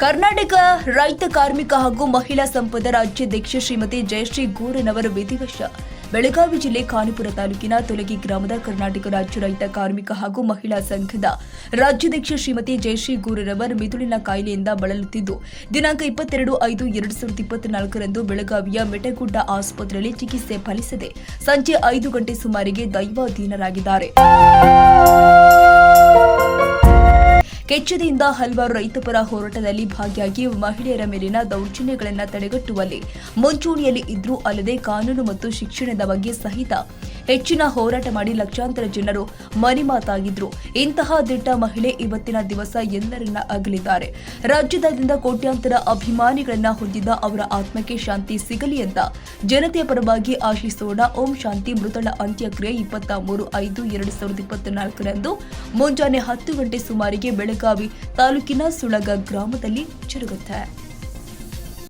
ಕರ್ನಾಟಕ ರೈತ ಕಾರ್ಮಿಕ ಹಾಗೂ ಮಹಿಳಾ ಸಂಪದ ರಾಜ್ಯಾಧ್ಯಕ್ಷ ಶ್ರೀಮತಿ ಜಯಶ್ರೀ ಗೂರನವರ ವಿಧಿವಶ. ಬೆಳಗಾವಿ ಜಿಲ್ಲೆ ಖಾನಿಪುರ ತಾಲೂಕಿನ ತೊಲಗಿ ಗ್ರಾಮದ ಕರ್ನಾಟಕ ರಾಜ್ಯ ರೈತ ಕಾರ್ಮಿಕ ಹಾಗೂ ಮಹಿಳಾ ಸಂಘದ ರಾಜ್ಯಾಧ್ಯಕ್ಷ ಶ್ರೀಮತಿ ಜಯಶ್ರೀ ಗೂರರವರ್ ಮಿದುಳಿನ ಕಾಯಿಲೆಯಿಂದ ಬಳಲುತ್ತಿದ್ದು, ದಿನಾಂಕ ಇಪ್ಪತ್ತೆರಡು ಐದು ಎರಡು ಸಾವಿರದ ಇಪ್ಪತ್ನಾಲ್ಕರಂದು ಬೆಳಗಾವಿಯ ಮೆಟಗುಡ್ಡ ಆಸ್ಪತ್ರೆಯಲ್ಲಿ ಚಿಕಿತ್ಸೆ ಫಲಿಸದೆ ಸಂಜೆ ಐದು ಗಂಟೆ ಸುಮಾರಿಗೆ ದೈವಾಧೀನರಾಗಿದ್ದಾರೆ. ಕೆಚ್ಚೆದೆಯಿಂದ ಹಲವಾರು ರೈತಪರ ಹೋರಾಟದಲ್ಲಿ ಭಾಗಿಯಾಗಿ ಮಹಿಳೆಯರ ಮೇಲಿನ ದೌರ್ಜನ್ಯಗಳನ್ನು ತಡೆಗಟ್ಟುವಲ್ಲಿ ಮುಂಚೂಣಿಯಲ್ಲಿ ಇದ್ರೂ ಅಲ್ಲದೆ ಕಾನೂನು ಮತ್ತು ಶಿಕ್ಷಣದ ಬಗ್ಗೆ ಸಹಿತ ಹೆಚ್ಚಿನ ಹೋರಾಟ ಮಾಡಿ ಲಕ್ಷಾಂತರ ಜನರು ಮನೆಮಾತಾಗಿದ್ರು ಇಂತಹ ದಿಟ್ಟ ಮಹಿಳೆ ಇವತ್ತಿನ ದಿವಸ ಎಲ್ಲರನ್ನ ಅಗಲಿದ್ದಾರೆ. ರಾಜ್ಯದಾದ್ಯಂತ ಕೋಟ್ಯಾಂತರ ಅಭಿಮಾನಿಗಳನ್ನ ಹೊಂದಿದ್ದ ಅವರ ಆತ್ಮಕ್ಕೆ ಶಾಂತಿ ಸಿಗಲಿ ಅಂತ ಜನತೆಯ ಪರವಾಗಿ ಆಶಿಸೋಣ. ಓಂ ಶಾಂತಿ ಮೃತಳ ಅಂತ್ಯಕ್ರಿಯೆ ಇಪ್ಪತ್ತ ಮೂರು ಐದು ಎರಡು ಸಾವಿರದ ಇಪ್ಪತ್ನಾಲ್ಕರಂದು ಮುಂಜಾನೆ ಹತ್ತು ಗಂಟೆ ಸುಮಾರಿಗೆ ಬೆಳಗಾವಿ ತಾಲೂಕಿನ ಸುಳಗ ಗ್ರಾಮದಲ್ಲಿ ಜರುಗುತ್ತೆ.